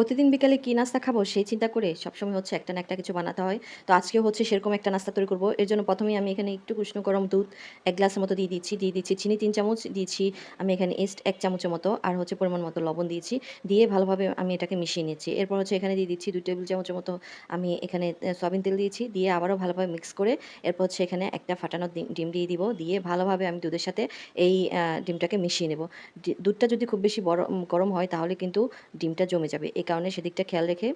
প্রতিদিন বিকালে কী নাস্তা খাব সেই চিন্তা করে সবসময় হচ্ছে একটা না একটা কিছু বানাতে হয়। তো আজকেও হচ্ছে সেরকম একটা নাস্তা তৈরি করব। এর জন্য প্রথমেই আমি এখানে একটু উষ্ণ গরম দুধ এক গ্লাসের মতো দিয়ে দিচ্ছি। দিয়ে দিচ্ছি চিনি তিন চামচ দিয়েছি আমি এখানে ইস্ট এক চামচের মতো আর হচ্ছে পরিমাণ মতো লবণ দিয়েছি। দিয়ে ভালোভাবে আমি এটাকে মিশিয়ে নিচ্ছি। এরপর হচ্ছে এখানে দিয়ে দিচ্ছি দুই টেবিল চামচের মতো আমি এখানে সয়াবিন তেল দিয়েছি। দিয়ে আবারও ভালোভাবে মিক্স করে এরপর হচ্ছে এখানে একটা ফাটানো ডিম- দিয়ে দিব। দিয়ে ভালোভাবে আমি দুধের সাথে এই ডিমটাকে মিশিয়ে নেব। দুধটা যদি খুব বেশি বড় গরম হয় তাহলে কিন্তু ডিমটা জমে যাবে। এই কারণে সেদিকটা খেয়াল রেখে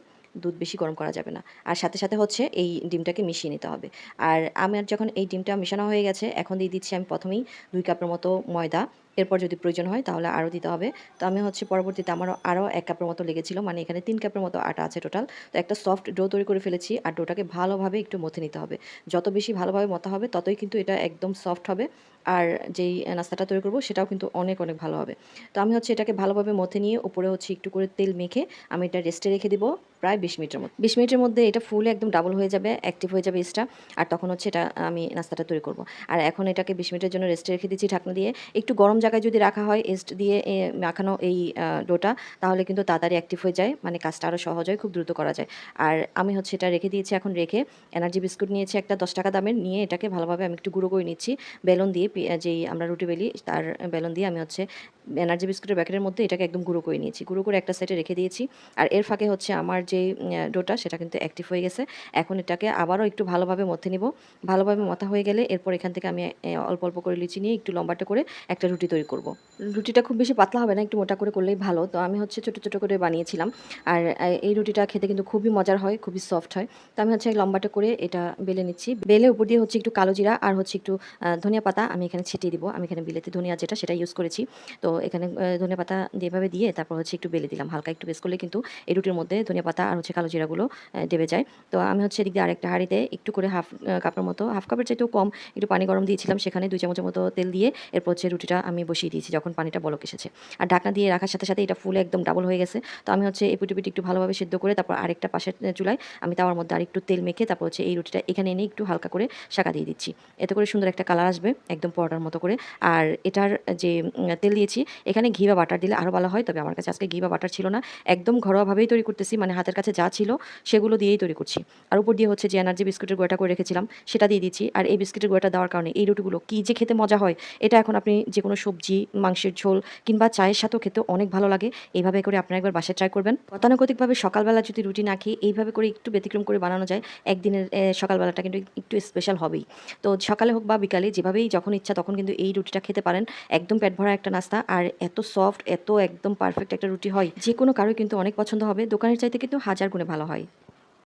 দুধ বেশি গরম করা যাবে না। আর সাথে সাথে হচ্ছে এই ডিমটাকে মিশিয়ে নিতে হবে। আর আমার যখন এই ডিমটা মেশানো হয়ে গেছে, এখন দিয়ে দিচ্ছি আমি প্রথমেই দুই কাপের মতো ময়দা এরপর যদি প্রয়োজন হয় তাহলে আরও দিতে হবে। তো আমি হচ্ছে পরবর্তীতে আমারও আরও এক কাপের মতো লেগেছিল মানে এখানে তিন কাপের মতো আটা আছে টোটাল তো একটা সফট ডো তৈরি করে ফেলেছি আর ডোটাকে ভালোভাবে একটু মথে নিতে হবে। যত বেশি ভালোভাবে মথা হবে ততই কিন্তু এটা একদম সফট হবে আর যেই নাস্তাটা তৈরি করব সেটাও কিন্তু অনেক অনেক ভালো হবে। তো আমি হচ্ছে এটাকে ভালোভাবে মথে নিয়ে উপরে হচ্ছে একটু করে তেল মেখে আমি এটা রেস্টে রেখে দিব প্রায় বিশ মিনিটের মতো বিশ মিনিটের মধ্যে এটা ফুলে একদম ডাবল হয়ে যাবে অ্যাক্টিভ হয়ে যাবে এসটা। আর তখন হচ্ছে এটা আমি নাস্তাটা তৈরি করব। আর এখন এটাকে বিশ মিনিটের জন্য রেস্টে রেখে দিচ্ছি ঢাকনা দিয়ে। একটু গরম জায়গায় যদি রাখা হয় এস্ট দিয়ে মাখানো এই ডোটা, তাহলে কিন্তু তাড়াতাড়ি অ্যাক্টিভ হয়ে যায়। মানে কাজটা আরও সহজ হয়, খুব দ্রুত করা যায়। আর আমি হচ্ছে এটা রেখে দিয়েছি এখন রেখে এনার্জি বিস্কুট নিয়েছি একটা দশ টাকা দামের, নিয়ে এটাকে ভালোভাবে আমি একটু গুঁড়ো করে নিচ্ছি। বেলুন দিয়ে যেই আমরা রুটি বেলি, তার বেলুন দিয়ে আমি হচ্ছে এনার্জি বিস্কুটের প্যাকেটের মধ্যে এটাকে একদম গুঁড়ো করে নিয়েছি। গুঁড়ো করে একটা সাইডে রেখে দিয়েছি। আর এর ফাঁকে হচ্ছে আমার যে ডোটা সেটা কিন্তু অ্যাক্টিভ হয়ে গেছে। এখন এটাকে আবারও একটু ভালোভাবে মথে নিব। ভালোভাবে মথা হয়ে গেলে এরপর এখান থেকে আমি অল্প অল্প করে লিচি নিয়ে একটু লম্বাটা করে একটা রুটি তৈরি করব। রুটিটা খুব বেশি পাতলা হবে না, একটু মোটা করে করলেই ভালো। তো আমি হচ্ছে ছোটো ছোটো করে বানিয়েছিলাম। আর এই রুটিটা খেতে কিন্তু খুবই মজার হয়, খুবই সফট হয়। তো আমি হচ্ছে লম্বাটা করে এটা বেলে নিচ্ছি। বেলে উপর দিয়ে হচ্ছে একটু কালো জিরা আর হচ্ছে একটু ধনিয়া পাতা আমি এখানে ছিটিয়ে দিব। আমি এখানে বিলেতি ধনিয়া যেটা সেটা ইউজ করেছি। তো এখানে ধনিয়া পাতা দিয়ে এভাবে দিয়ে তারপর হচ্ছে একটু বেলে দিলাম। হালকা একটু বেস করলে কিন্তু এই রুটির মধ্যে ধনিয়া পাতা আর হচ্ছে কালো জিরাগুলো দেবে যায়। তো আমি হচ্ছে এদিক দিয়ে আরেকটা হাঁড়িতে একটু করে হাফ কাপের মতো, হাফ কাপের চাইতেও কম, একটু পানি গরম দিয়েছিলাম সেখানে দুই চামচের মতো তেল দিয়ে এরপর হচ্ছে রুটিটা আমি বসিয়ে দিয়েছি যখন পানিটা বলক এসেছে। আর ঢাকনা দিয়ে রাখার সাথে সাথে এটা ফুলে একদম ডাবল হয়ে গেছে। তো আমি হচ্ছে এই পুটিপিটি একটু ভালোভাবে সিদ্ধ করে তারপর আরেকটা পাশের চুলায় আমি তাওয়ার মধ্যে আরেকটু তেল মেখে তারপর হচ্ছে এই রুটিটা এখানে এনে একটু হালকা করে শাকা দিয়ে দিচ্ছি। এতে করে সুন্দর একটা কালার আসবে, একদম পরোটার মতো করে। আর এটার যে তেল দিয়েছি এখানে ঘি বা বাটার দিলে আরও ভালো হয়। তবে আমার কাছে আজকে ঘি বা বাটার ছিল না। একদম ঘরোয়াভাবেই তৈরি করতেছি মানে হাতের কাছে যা ছিল সেগুলো দিয়েই তৈরি করছি। আর উপর দিয়ে হচ্ছে যে এনার্জি বিস্কুটের গোয়াটা করে রেখেছিলাম, সেটা দিয়ে দিচ্ছি। আর এই বিস্কুটের গোয়াটা দেওয়ার কারণে এই রুটিগুলো কী যে খেতে মজা হয়, এটা এখন আপনি যে কোনো সবজি, মাংসের ঝোল কিংবা চায়ের সাথেও খেতে অনেক ভালো লাগে। এইভাবে করে আপনারা একবার বাসায় ট্রাই করবেন। গতানুগতিকভাবে সকালবেলা যদি রুটি না খেয়ে এইভাবে করে একটু ব্যতিক্রম করে বানানো যায়, একদিনের সকালবেলাটা কিন্তু একটু স্পেশাল হবেই। তো সকালে হোক বা বিকালে যেভাবেই যখন ইচ্ছা তখন কিন্তু এই রুটিটা খেতে পারেন। একদম পেট ভরা একটা নাস্তা। আর এত সফট এত একদম পারফেক্ট একটা রুটি হয়। যে কোনো কারোই কিন্তু অনেক পছন্দ হবে। দোকানের চাইতে কিন্তু হাজার গুণে ভালো হয়।